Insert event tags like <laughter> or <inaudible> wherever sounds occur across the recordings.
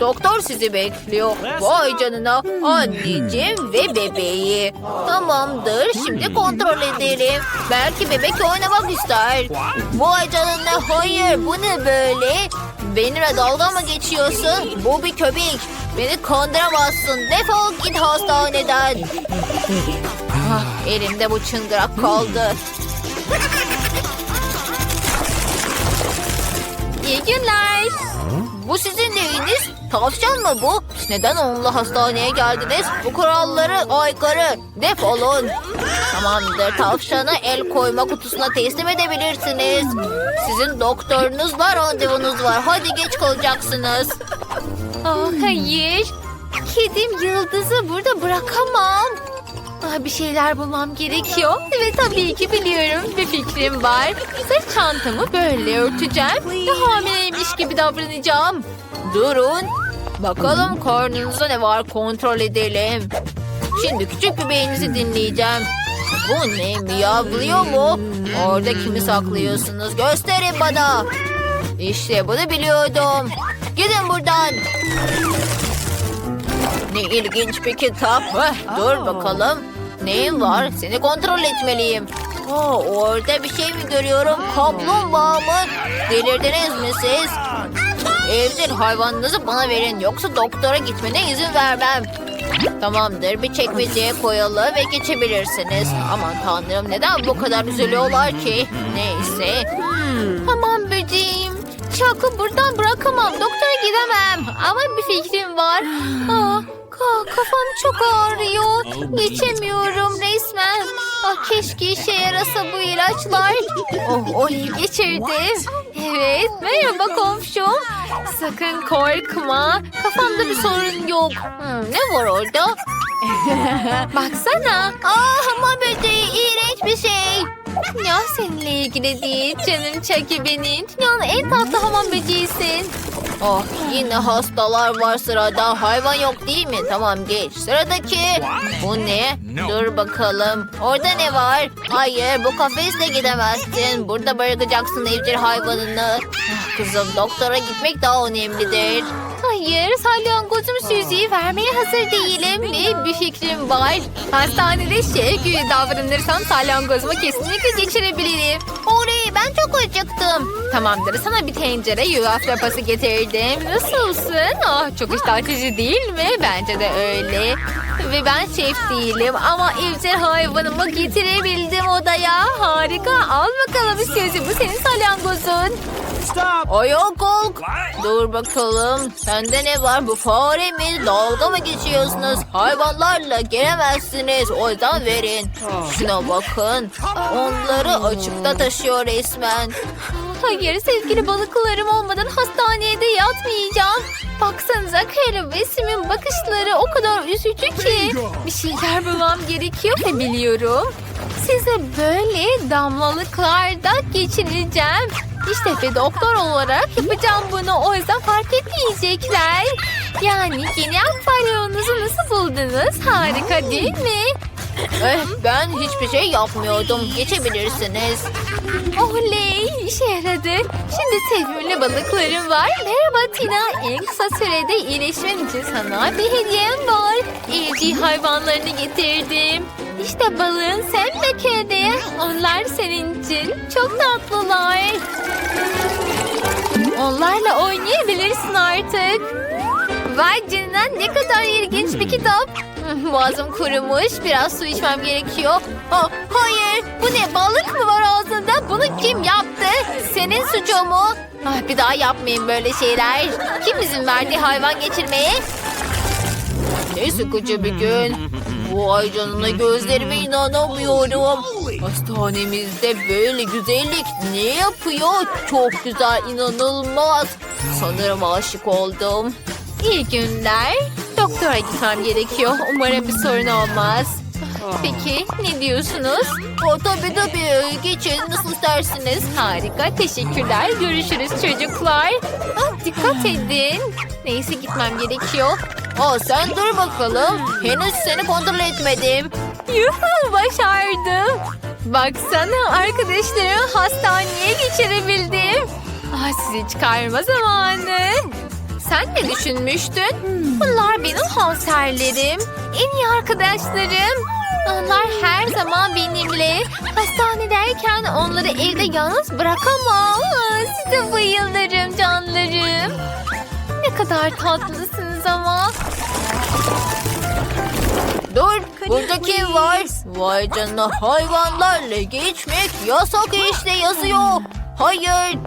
Doktor sizi bekliyor. Vay canına. Anneciğim ve bebeği. Tamamdır. Şimdi kontrol edelim. Belki bebek oynamak ister. Vay canına. Hayır. Bu ne böyle? Benimle dalga mı geçiyorsun? Bu bir köpek. Beni kandıramazsın. Defol git hastaneden. Ah, elimde bu çıngırak kaldı. İyi günler. Bu sizin neyiniz? Tavşan mı bu? Neden onunla hastaneye geldiniz? Bu kuralları aykırı. Defolun. Tamamdır. Tavşana el koyma kutusuna teslim edebilirsiniz. Sizin doktorunuzla randevunuz var. Hadi geç kalacaksınız. Ah, hayır. Kedim Yıldız'ı burada bırakamam. Ah, bir şeyler bulmam gerekiyor. Ve tabii ki biliyorum bir fikrim var. Sırt çantamı böyle örteceğim ve hamileymiş gibi davranacağım. Durun. Bakalım karnınızda ne var kontrol edelim. Şimdi küçük bebeğinizi dinleyeceğim. Bu ne miyavlıyor mu? Orada kimi saklıyorsunuz? Gösterin bana. İşte bunu biliyordum. Gidin buradan. Ne ilginç bir kitap. Heh, dur bakalım. Neyin var? Seni kontrol etmeliyim. Aa, orada bir şey mi görüyorum? Kaplumbağa mı? Delirdiniz mi siz? Evcil hayvanınızı bana verin yoksa doktora gitmene izin vermem. Tamamdır bir çekmeceye koyalım ve geçebilirsiniz. Aman tanrım neden bu kadar üzülüyorlar ki? Neyse. Aman böceğim. Çakı buradan bırakamam. Doktora gidemem. Ama bir fikrim var. Ah, ka- kafam çok ağrıyor. Geçemiyorum resmen. Ah, keşke işe yarasa bu ilaçlar. Oh, oh geçirdim. Evet, merhaba komşum. Sakın korkma. Kafamda bir sorun yok. Hmm, ne var orada? <laughs> Baksana. Aa hamam böceği iğrenç bir şey. Ya seninle ilgili değil canım Çaki benim. Dünyanın en tatlı hamam böceğisin. Oh yine hastalar var sırada. Hayvan yok değil mi? Tamam geç. Sıradaki. Bu ne? Dur bakalım. Orada ne var? Hayır bu kafesle gidemezsin. Burada bırakacaksın evcil hayvanını. Ah, Kızım doktora gitmek daha önemlidir. Hayır, salyangozum Suzy'yi vermeye hazır değilim ve bir fikrim var. Hastanede şey gibi davranırsam salyangozumu kesinlikle geçirebilirim. Ben çok acıktım. Tamamdır, sana bir tencere yulaf lapası getirdim. Nasılsın? Ah, çok iştah değil mi? Bence de öyle. Ve ben şef değilim ama evcil hayvanımı getirebildim odaya. Harika. Al bakalım Suzy, bu senin salyangozun. Ayağa kalk. Dur bakalım. Sende ne var? Bu fare mi? Dalga mı geçiyorsunuz? Hayvanlarla gelemezsiniz. O yüzden verin. Şuna bakın. Onları açıkta taşıyor resmen. Hayır sevgili balıklarım olmadan hastaneye de yatmayacağım. Baksanıza Kayla ve Sim'in bakışları o kadar üzücü ki. Bir şeyler bulmam gerekiyor ve biliyorum. Size böyle damlalıklarda geçireceğim. İşte bir doktor olarak yapacağım bunu. O yüzden fark etmeyecekler. Yani yeni akvaryonunuzu nasıl buldunuz? Harika değil mi? Eh, ben hiçbir şey yapmıyordum. Geçebilirsiniz. Oley işe yaradı. Şimdi sevimli balıklarım var. Merhaba Tina. En kısa sürede iyileşmen için sana bir hediyem var. Evcil hayvanlarını getirdim. İşte balığın sen ve kedi. Onlar senin için. Çok tatlılar. Onlarla oynayabilirsin artık. Vay canına ne kadar ilginç bir kitap. <laughs> Boğazım kurumuş. Biraz su içmem gerekiyor. Ah, hayır. Bu ne? Balık mı var ağzında? Bunu kim yaptı? Senin suçun mu? Ah, bir daha yapmayın böyle şeyler. Kim izin verdi hayvan geçirmeye? Ne sıkıcı bir gün. Vay canına gözlerime inanamıyorum. Hastanemizde böyle güzellik ne yapıyor? Çok güzel, inanılmaz. Sanırım aşık oldum. İyi günler. Doktora gitmem gerekiyor. Umarım bir sorun olmaz. Peki ne diyorsunuz? O tabii tabii. Geçin nasıl istersiniz? Harika teşekkürler. Görüşürüz çocuklar. Ah, dikkat edin. Neyse gitmem gerekiyor. Aa, sen dur bakalım. Henüz seni kontrol etmedim. Yuhu başardım. Baksana arkadaşlarımı hastaneye geçirebildim. Ah, sizi çıkarma zamanı. Sen ne düşünmüştün? Bunlar benim konserlerim. En iyi arkadaşlarım. Onlar her zaman benimle. Hastanedeyken onları evde yalnız bırakamam. Size bayılırım canlarım. Ne kadar tatlısınız ama. Dur, burada kim var? Vay canına hayvanlarla geçmek yasak işte yazıyor. Hayır.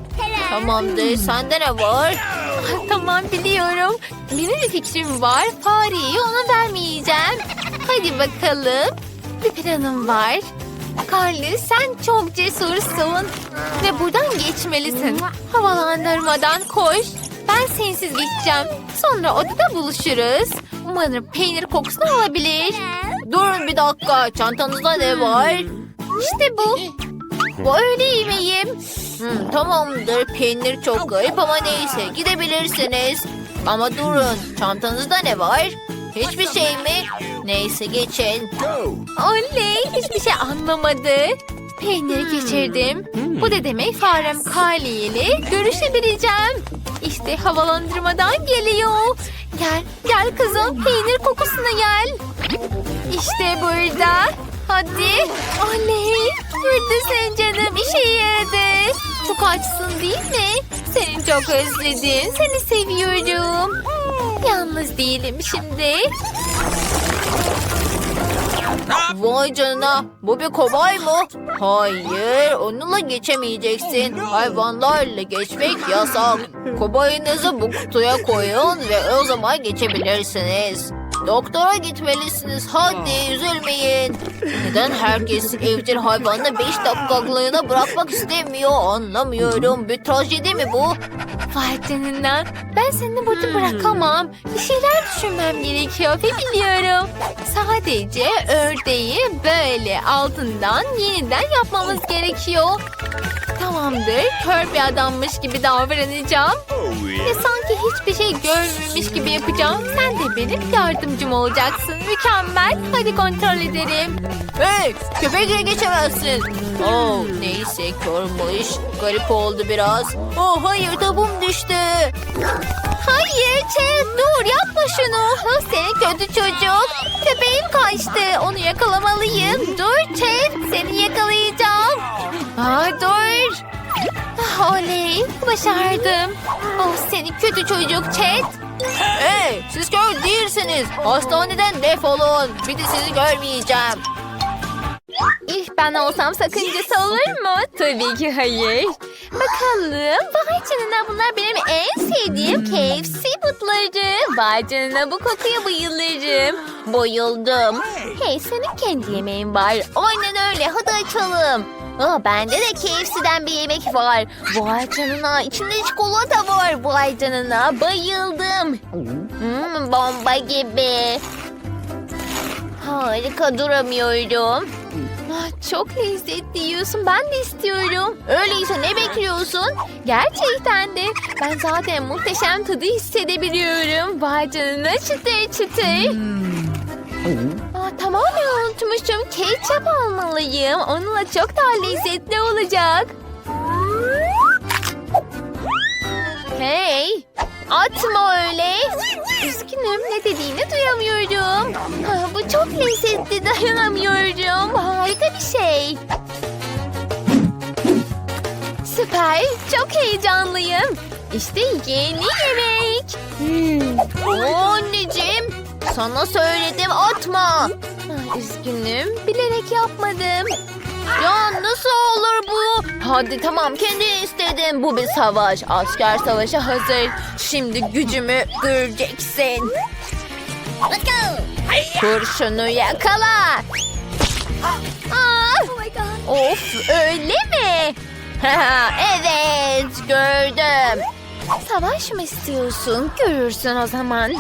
Tamamdır, sende ne var? <laughs> Tamam biliyorum. Benim bir fikrim var. Fareyi ona vermeyeceğim. Hadi bakalım. Bir planım var. Carly sen çok cesursun. Ve buradan geçmelisin. Havalandırmadan koş. Ben sensiz geçeceğim. Sonra odada buluşuruz. Umarım peynir kokusunu alabilir. Durun bir dakika, çantanızda ne var? İşte bu. Bu öğle yemeğim. Hmm, tamamdır, peynir çok garip ama neyse gidebilirsiniz. Ama durun, çantanızda ne var? Hiçbir şey mi? Neyse geçin. Oley hiçbir şey anlamadı. Peyniri geçirdim. Bu da demek farem Kali ile görüşebileceğim. İşte havalandırmadan geliyor. Gel, gel kızım peynir kokusuna gel. İşte burada. Hadi. Oley. Buradasın canım işe yaradı. Çok açsın değil mi? Seni çok özledim. Seni seviyorum. Yalnız değilim şimdi. Vay canına, bu bir kobay mı? Hayır, onunla geçemeyeceksin. Hayvanlarla geçmek yasak. Kobayınızı bu kutuya koyun ve o zaman geçebilirsiniz. Doktora gitmelisiniz. Hadi üzülmeyin. Neden herkes evcil hayvanını 5 dakikalığına bırakmak istemiyor anlamıyorum. Bir trajedi mi bu? Vay canına. Ben seni burada bırakamam. Bir şeyler düşünmem gerekiyor ve biliyorum. Sadece ördeği böyle altından yeniden yapmamız gerekiyor. Tamamdır. Kör bir adammış gibi davranacağım. Ve sanki hiçbir şey görmemiş gibi yapacağım. Sen de benim yardımcım olacaksın. Mükemmel. Hadi kontrol edelim. Hey köpekle geçemezsin. Oh neyse körmüş. Garip oldu biraz. Oh hayır topum düştü. Hayır Chad dur yapma şunu. Seni kötü çocuk. Köpeğim kaçtı. Onu yakalamalıyım. Dur Chad seni yakalayacağım. Aa, dur. Ah, oley başardım. Oh seni kötü çocuk Chad. Hey siz kör değilsiniz. Hastaneden defolun. Bir de sizi görmeyeceğim. İlk ben olsam sakıncası olur mu? Tabii ki hayır. Bakalım. Vay canına bunlar benim en sevdiğim KFC butları. Vay canına bu kokuya bayılırım. Bayıldım. Hey senin kendi yemeğin var. Aynen öyle hadi açalım. Aa, bende de KFC'den bir yemek var. Vay canına içinde çikolata var. Vay canına bayıldım. Hmm, bomba gibi. Harika duramıyorum. Ah, çok lezzetli yiyorsun. Ben de istiyorum. Öyleyse ne bekliyorsun? Gerçekten de. Ben zaten muhteşem tadı hissedebiliyorum. Vay canına çıtır çıtır. Aa, tamamen unutmuşum. Ketçap almalıyım. Onunla çok daha lezzetli olacak. Hey! Atma öyle. Üzgünüm ne dediğini duyamıyorum. Ah, bu çok lezzetli dayanamıyorum. Harika bir şey. Süper. Çok heyecanlıyım. İşte yeni yemek. Hmm. Anneciğim sana söyledim atma. Ah, Üzgünüm. Bilerek yapmadım. Ya nasıl olur bu? Hadi tamam kendin istedin. Bu bir savaş. Asker savaşa hazır. Şimdi gücümü göreceksin. Kurşunu yakala. Aa, Of öyle mi? evet gördüm. savaş mı istiyorsun? Görürsün o zaman.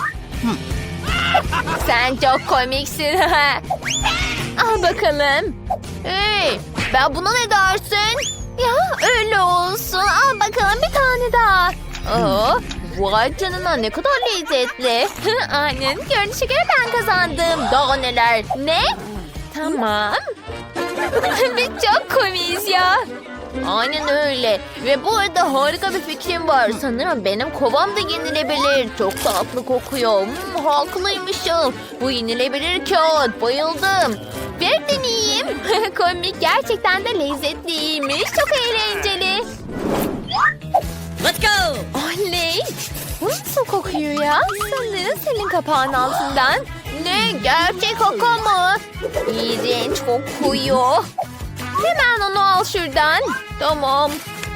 Sen çok komiksin. <laughs> Al bakalım. Hey ben buna ne dersin? Ya öyle olsun. Al bakalım bir tane daha. Aa, vay canına ne kadar lezzetli. <laughs> Aynen. Görünüşe göre ben kazandım. Daha neler? Ne? Tamam. <laughs> Biz çok komiyiz ya. Aynen öyle. Ve bu arada harika bir fikrim var. Sanırım benim kovam da yenilebilir. Çok tatlı kokuyor. Hmm, haklıymışım. Bu yenilebilir kağıt. Bayıldım. Bir deneyeyim. <laughs> Komik gerçekten de lezzetliymiş. Çok eğlenceli. Let's go! Oley. Bu nasıl kokuyor ya? Sanırım senin kapağın altından. Ne? Gerçek kaka mı? İğrenç kokuyor. Hemen onu al şuradan. Tamam.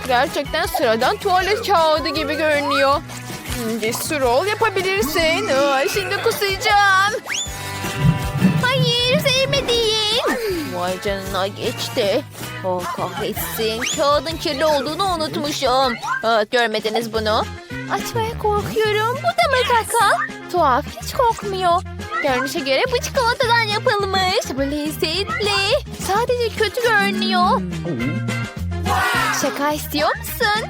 Gerçekten sıradan tuvalet kağıdı gibi görünüyor. Cesur ol yapabilirsin. Aa, şimdi kusacağım. Hayır sevmediğim. Vay canına geçti. Oh kahretsin. Kağıdın kirli olduğunu unutmuşum. Aa, görmediniz bunu. Açmaya korkuyorum. Bu da mı kaka? Tuhaf hiç kokmuyor. Görünüşe göre bu çikolatadan yapılmış. Bu lezzetli. Sadece kötü görünüyor. Şaka istiyor musun?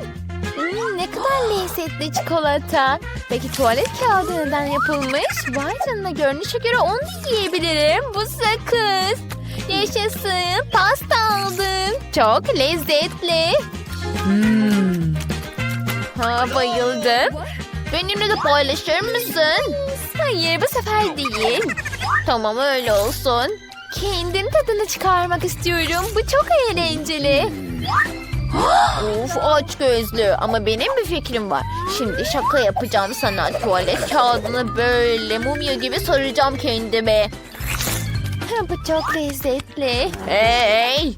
Hmm, ne kadar lezzetli çikolata. Peki tuvalet kağıdı neden yapılmış? Vay canına görünüşe göre onu da yiyebilirim. Bu sakız. Yaşasın. Pasta aldım. Çok lezzetli. Ha bayıldım. Benimle de paylaşır mısın? Hayır bu sefer değil. Tamam öyle olsun. Kendin tadını çıkarmak istiyorum. Bu çok eğlenceli. Of aç gözlü ama benim bir fikrim var. Şimdi şaka yapacağım sana. Tuvalet kağıdını böyle mumya gibi saracağım kendime. Bu çok lezzetli. Hey!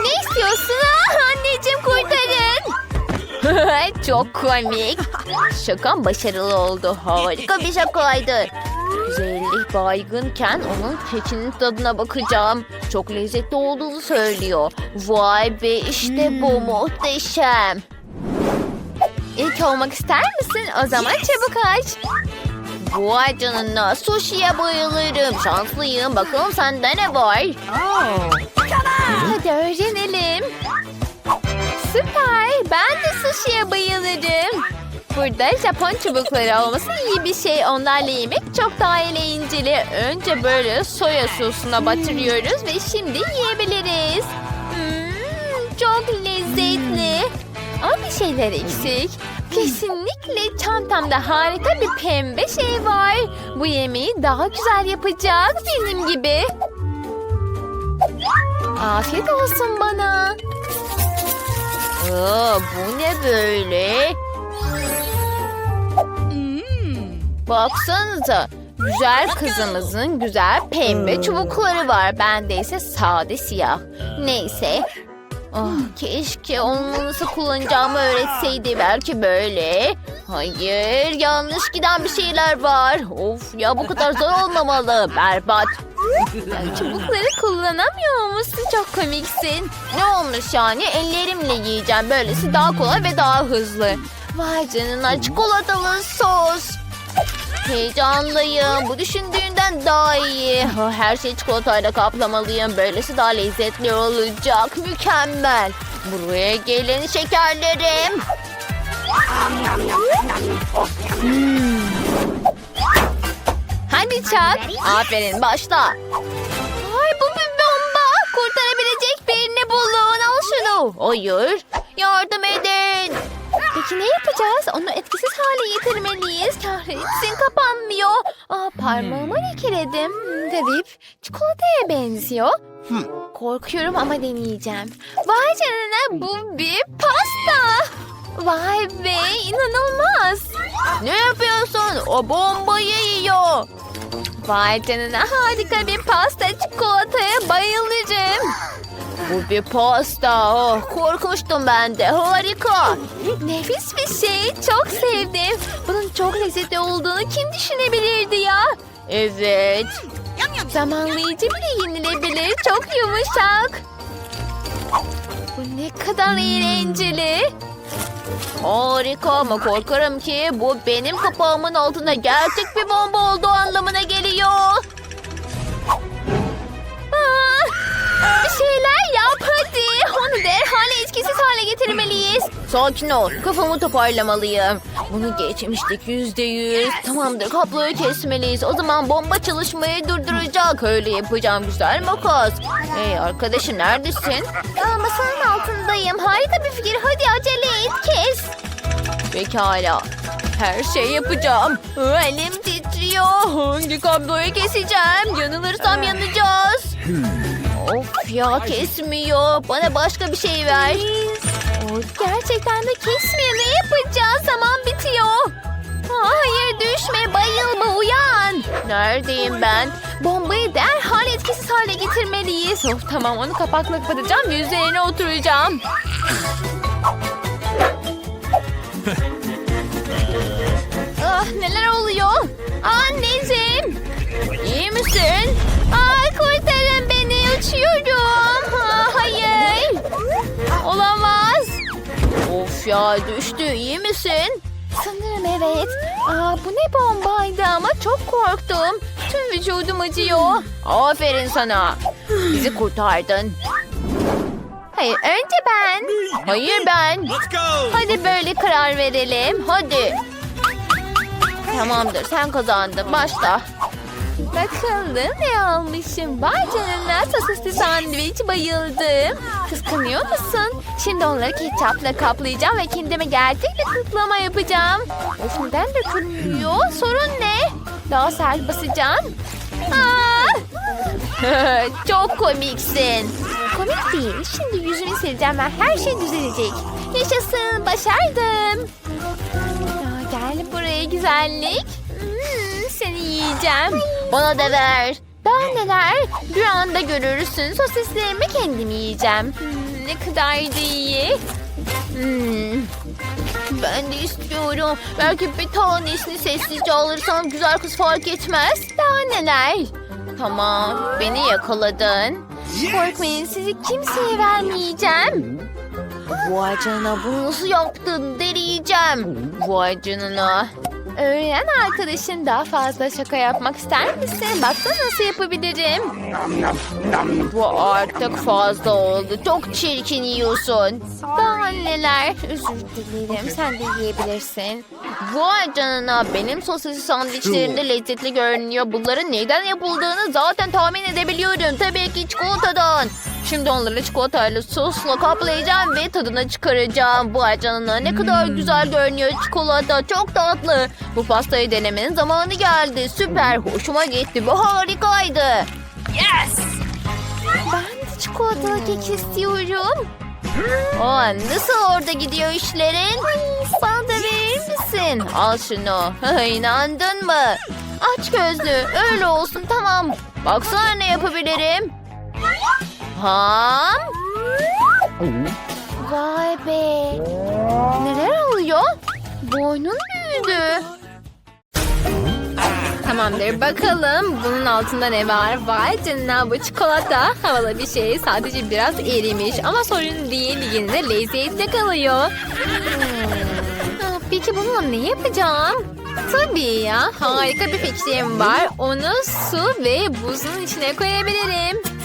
Ne istiyorsun? Ah, anneciğim kurtarın. <laughs> Çok komik. Şakam başarılı oldu. Harika bir şakaydı. Güzellik baygınken onun kekinin tadına bakacağım. Çok lezzetli olduğunu söylüyor. Vay be işte bu muhteşem. İlk olmak ister misin? O zaman çabuk aç. Vay canına sushi'ye bayılırım. Şanslıyım. Bakalım sende ne var? Hadi öğrenelim. Süper. Ben de sushi'ye bayılırım. Burada Japon çubukları olması iyi bir şey. Onlarla yemek çok daha eğlenceli. Önce böyle soya sosuna batırıyoruz ve şimdi yiyebiliriz. Hmm, çok lezzetli. Ama bir şeyler eksik. Kesinlikle çantamda harika bir pembe şey var. Bu yemeği daha güzel yapacak benim gibi. Afiyet olsun bana. Aa, bu ne böyle? Baksanıza. Güzel kızımızın güzel pembe çubukları var. Bende ise sade siyah. Neyse. Ah, keşke onu nasıl kullanacağımı öğretseydi. Belki böyle. Hayır, yanlış giden bir şeyler var. Of ya bu kadar zor olmamalı. Berbat. Çubukları kullanamıyor musun? Çok komiksin. Ne olmuş yani? Ellerimle yiyeceğim. Böylesi daha kolay ve daha hızlı. Vay canına çikolatalı sos. Heyecanlıyım. Bu düşündüğünden daha iyi. Her şeyi çikolatayla kaplamalıyım. Böylesi daha lezzetli olacak. Mükemmel. Buraya gelin şekerlerim. Hmm. Hadi çak. Aferin başla. Ay bu bir bomba. Kurtarabilecek birini bulun. Al şunu. Hayır. Yardım edin. Peki ne yapacağız? Onu etkisiz hale getirmeliyiz. Kahretsin kapanmıyor. Aa, parmağımı lekeledim. Hmm, Garip. Çikolataya benziyor. Korkuyorum ama deneyeceğim. Vay canına bu bir pasta. Vay be inanılmaz. Ne yapıyorsun? O bombayı yiyor. Vay canına harika bir pasta çikolataya bayılırım. Bu bir pasta. Oh, korkmuştum ben de. Harika. Nefis bir şey çok sevdim. Bunun çok lezzetli olduğunu kim düşünebilirdi ya? Evet. Zamanlayıcı bile yenilebilir. Çok yumuşak. Bu ne kadar eğlenceli. Harika ama korkarım ki bu benim kapağımın altında gerçek bir bomba olduğu anlamına geliyor. Aa, bir şeyler yap hadi. Onu derhal etkisiz hale getirmeliyiz. Sakin ol. Kafamı toparlamalıyım. Bunu geçmiştik yüzde yüz. Tamamdır kabloyu kesmeliyiz. O zaman bomba çalışmayı durduracak. Öyle yapacağım güzel makas. Hey arkadaşım neredesin? Aa, masanın altındayım. Harika bir fikir. Hadi acele et kes. Pekala. Her şey yapacağım. Elim titriyor. Hangi kabloyu keseceğim? Yanılırsam yanacağız. Of ya kesmiyor. Bana başka bir şey ver. O gerçekten de kesmiyor. Ne yapacağız? Zaman bitiyor. Aa, hayır düşme. Bayılma. Uyan. Neredeyim ben? Bombayı derhal etkisiz hale getirmeliyiz. Of tamam onu kapakla kapatacağım ve üzerine oturacağım. ah neler oluyor? Anneciğim. İyi misin? Ya düştü. İyi misin? Sanırım evet. Aa, bu ne bombaydı ama çok korktum. Tüm vücudum acıyor. Aferin sana. Bizi kurtardın. Hayır önce ben. Hayır ben. Hadi böyle karar verelim. Hadi. Tamamdır sen kazandın. Başla. Bakalım ne almışım. Vay canına sosisli sandviç bayıldım. Kıskanıyor musun? Şimdi onları ketçapla kaplayacağım ve kendime gerçekle kutlama yapacağım. Of neden dökülmüyor? Sorun ne? Daha sert basacağım. Aa! <laughs> Çok komiksin. Komik değil. Şimdi yüzünü sileceğim ve her şey düzelecek. Yaşasın. Başardım. Aa, gel buraya güzellik. Hmm, seni yiyeceğim. Bana da ver. Daha neler? Bir anda görürsün. Sosislerimi kendim yiyeceğim. Hmm, ne kadar da iyi. Hmm. Ben de istiyorum. Belki bir tanesini sessizce alırsam güzel kız fark etmez. Daha neler? Tamam. Beni yakaladın. Korkmayın sizi kimseye vermeyeceğim. Vay canına bunu nasıl yaptın? Deneyeceğim. Vay canına. Öğren arkadaşın daha fazla şaka yapmak ister misin? Baksana nasıl yapabilirim. Bu artık fazla oldu. Çok çirkin yiyorsun. Daha neler? Özür dilerim. Sen de yiyebilirsin. Vay canına benim sosisli sandviçlerim de lezzetli görünüyor. Bunların neyden yapıldığını zaten tahmin edebiliyorum. Tabii ki çikolatadan. Şimdi onları çikolatayla sosla kaplayacağım ve tadına çıkaracağım. Vay canına ne kadar güzel görünüyor çikolata. Çok tatlı. Bu pastayı denemenin zamanı geldi. Süper. Hoşuma gitti. Bu harikaydı. Ben de çikolatalı kek istiyorum. Aa, nasıl orada gidiyor işlerin? Bana da verir misin? Al şunu. <laughs> İnandın mı? Aç gözlü. Öyle olsun tamam. Baksana ne yapabilirim. Ham. Vay be. Neler oluyor? Boynun büyüdü. Tamamdır bakalım bunun altında ne var? Vay canına bu çikolata havalı bir şey. Sadece biraz erimiş ama sorun değil yine de lezzetli kalıyor. Hmm. Peki bununla ne yapacağım? Tabii ya harika bir fikrim var. Onu su ve buzun içine koyabilirim.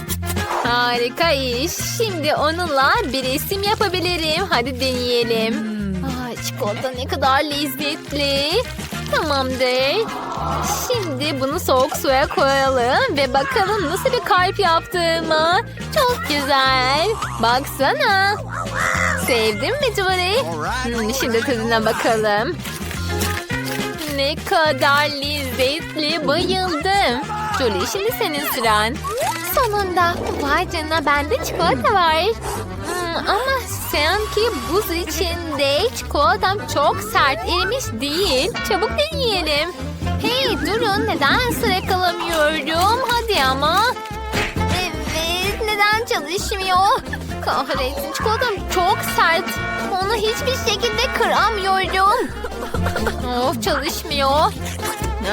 Harika iş. Şimdi onunla bir resim yapabilirim. Hadi deneyelim. Aa, çikolata ne kadar lezzetli. Tamamdır. Şimdi bunu soğuk suya koyalım ve bakalım nasıl bir kalp yaptığımı. Çok güzel. Baksana. Sevdin mi Jory? Hmm, şimdi tadına bakalım. Ne kadar lezzetli. Bayıldım. Jolie şimdi senin sıran. Sonunda. Vay canına bende çikolata var. Hmm, ama sanki buz içinde çikolatam çok sert erimiş değil. Çabuk deneyelim. Hey durun neden sıra kalamıyorum? Hadi ama. Evet neden çalışmıyor? Kahretsin çikolatam çok sert. Onu hiçbir şekilde kıramıyorum. of çalışmıyor.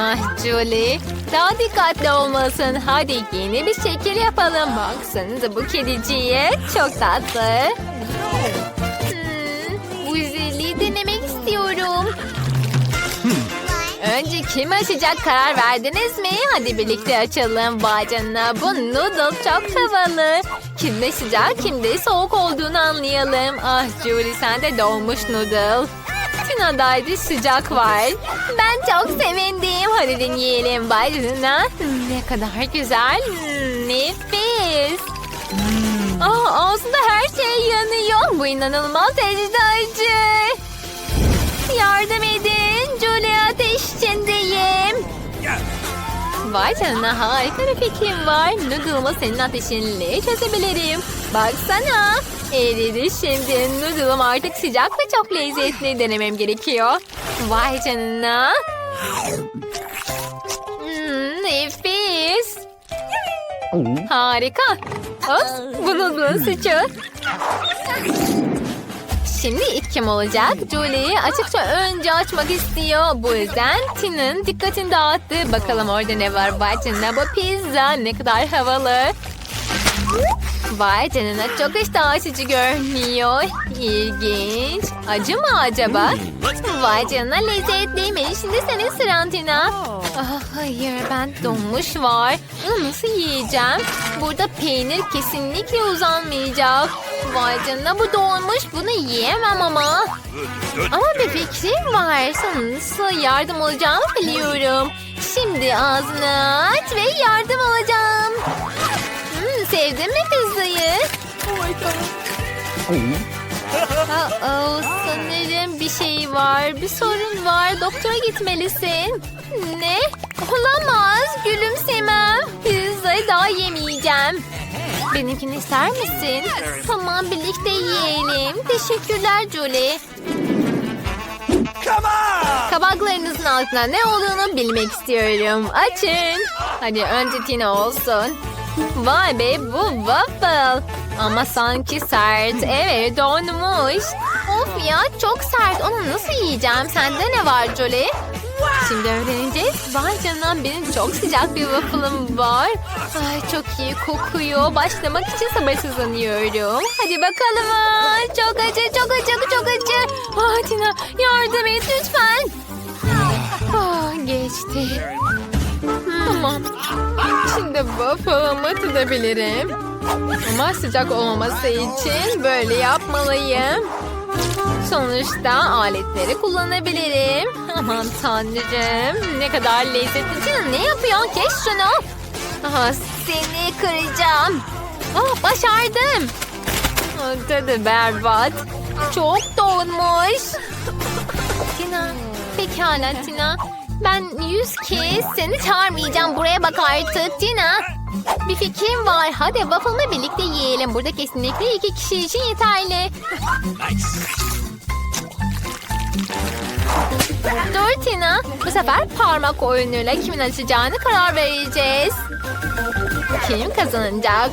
Ah Julie. Daha dikkatli olmalısın. Hadi yeni bir şekil yapalım. Baksanıza bu kediciye. Çok tatlı. Hmm, bu güzelliği denemek istiyorum. Önce kim açacak karar verdiniz mi? Hadi birlikte açalım. Vay canına bu noodle çok havalı. Kimde sıcak kimde soğuk olduğunu anlayalım. Ah Julie sen de doğmuş noodle. Tina'daydı sıcak var. Ben çok sevindim. Hadi deneyelim. Vay canına. Ne kadar güzel. Hmm, Nefis. Ah, ağzında her şey yanıyor. Bu inanılmaz derecede acı. Yardım edin. Vay canına harika bir fikrim var. Noodle'ımı senin ateşinle çözebilirim. Baksana. Eridi şimdi. Noodle'ım artık sıcak ve çok lezzetli denemem gerekiyor. Vay canına. Hmm, nefis. Harika. Ops, bu noodle'ın suçu. Şimdi ilk kim olacak? Julie açıkça önce açmak istiyor. Bu yüzden Tin'in dikkatini dağıttı. Bakalım orada ne var? Vay canına bu pizza ne kadar havalı. Vay canına çok iştah açıcı görünüyor. İlginç. Acı mı acaba? Vay canına lezzetliymiş. Şimdi senin sıran Tina. Ah, hayır ben donmuş var. Bunu nasıl yiyeceğim? Burada peynir kesinlikle uzanmayacak. Vay canına bu donmuş. Bunu yiyemem ama. Ama bir fikrim var. Sana nasıl yardım olacağımı biliyorum. Şimdi ağzını aç ve yardım alacağım. Hmm, sevdin mi pizzayı? Aa, sanırım bir şey var. Bir sorun var. Doktora gitmelisin. Ne? Olamaz. Gülümsemem. Pizzayı daha yemeyeceğim. Benimkini ister misin? Tamam birlikte yiyelim. Teşekkürler Julie. Kabaklarınızın altında ne olduğunu bilmek istiyorum. Açın. Hadi önce Tina olsun. Vay be bu waffle. Ama sanki sert. Evet donmuş. Of ya çok sert. Onu nasıl yiyeceğim? Sende ne var Jolie? Şimdi öğreneceğiz. Vay canına benim çok sıcak bir waffle'ım var. Ay çok iyi kokuyor. Başlamak için sabırsızlanıyorum. Hadi bakalım. Aa, Çok acı, çok acı, çok acı. Ah Tina yardım et lütfen. Ah, geçti. Tamam. Şimdi waffle'ımı tadabilirim. Ama sıcak olmaması için böyle yapmalıyım. Sonuçta aletleri kullanabilirim. Aman tanrım. Ne kadar lezzetli. Canım ne yapıyor? Kes şunu. Aha, seni kıracağım. Ah, başardım. Ah, berbat. Çok donmuş. Tina. Pekala Tina. Ben yüz kez seni çağırmayacağım. Buraya bak artık Tina. Bir fikrim var. Hadi waffle'la birlikte yiyelim. Burada kesinlikle iki kişi için yeterli. Dur Tina. Bu sefer parmak oyunuyla kimin açacağını karar vereceğiz. Kim kazanacak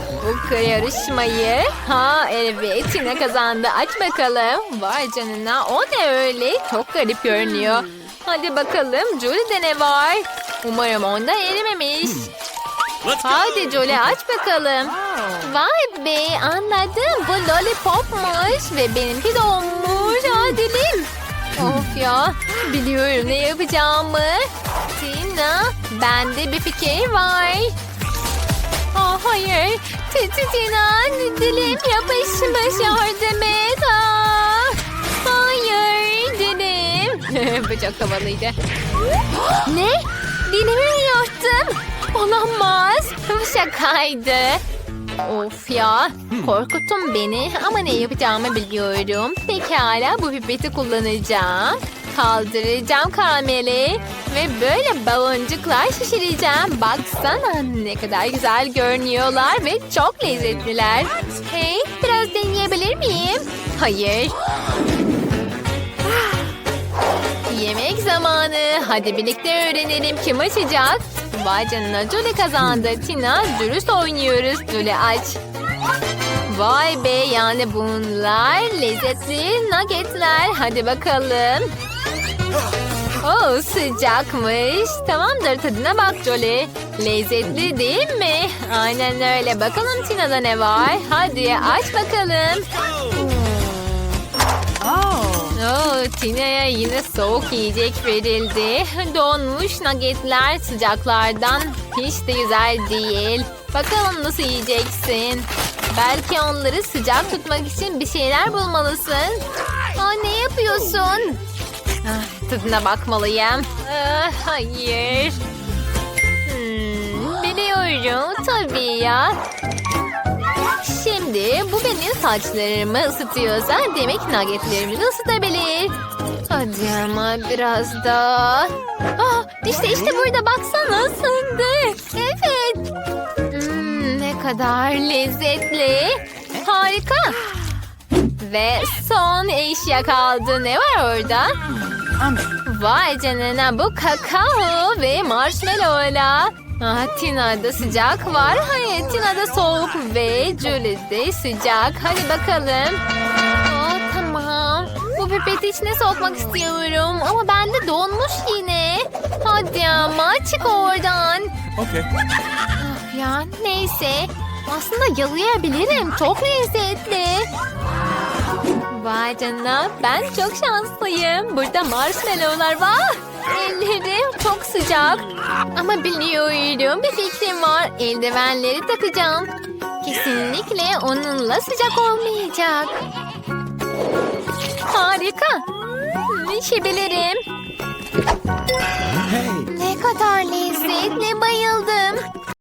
bu yarışmayı? Ha evet Tina kazandı. Aç bakalım. Vay canına o ne öyle? Çok garip görünüyor. Hadi bakalım Julie'de ne var? Umarım onda erimemiş. Hadi Jolie aç bakalım. Vay be anladım. Bu lollipopmuş ve benimki donmuş. Aa dilim. Of ya biliyorum ne yapacağımı. Tina bende bir fikir var. Aa, hayır. Titi Tina dilim yapışmış yardım et. Aa, hayır dilim. <laughs> bu çok havalıydı. <gasps> ne? Dilimi yaktım. Olamaz. Bu şakaydı. Of ya. Korkuttun beni ama ne yapacağımı biliyorum. Pekala bu pipeti kullanacağım. Kaldıracağım karameli. Ve böyle baloncuklar şişireceğim. Baksana ne kadar güzel görünüyorlar ve çok lezzetliler. Hey biraz deneyebilir miyim? Hayır. Yemek zamanı. Hadi birlikte öğrenelim kim açacak. Vay canına Julie kazandı. Tina dürüst oynuyoruz. Julie aç. Vay be yani bunlar lezzetli nuggetler. Hadi bakalım. Oh sıcakmış. Tamamdır tadına bak Jolie. Lezzetli değil mi? Aynen öyle. Bakalım Tina'da ne var? Hadi aç bakalım. Tina'ya yine Soğuk yiyecek verildi. <laughs> Donmuş nuggetler sıcaklardan hiç de güzel değil. Bakalım nasıl yiyeceksin. Belki onları sıcak tutmak için bir şeyler bulmalısın. Aa, ne yapıyorsun? Ah, tadına bakmalıyım. Ah, hayır. Hmm, biliyorum tabii ya. Şimdi bu benim saçlarımı ısıtıyorsa demek nuggetlerimi ısıtabilir. Hadi ama biraz daha. Ah, işte işte burada baksana ısındı. Evet. Hmm, ne kadar lezzetli. Harika. Ve son eşya kaldı. Ne var orada? Vay canına bu kakao ve marshmallow'la. Ah, Tina'da sıcak var. Hayır Tina'da soğuk ve Julie'de sıcak. Hadi bakalım. Aa, tamam. Bu pipeti içine sokmak istiyorum. Ama bende donmuş yine. Hadi ama çık oradan. Okay. Of ya neyse. Aslında yalayabilirim. Çok lezzetli. Vay canına ben çok şanslıyım. Burada marshmallowlar var. Ellerim çok sıcak. Ama biliyorum bir fikrim var. Eldivenleri takacağım. Kesinlikle onunla sıcak olmayacak. Harika. Hmm, İçebilirim. Ne kadar lezzetli.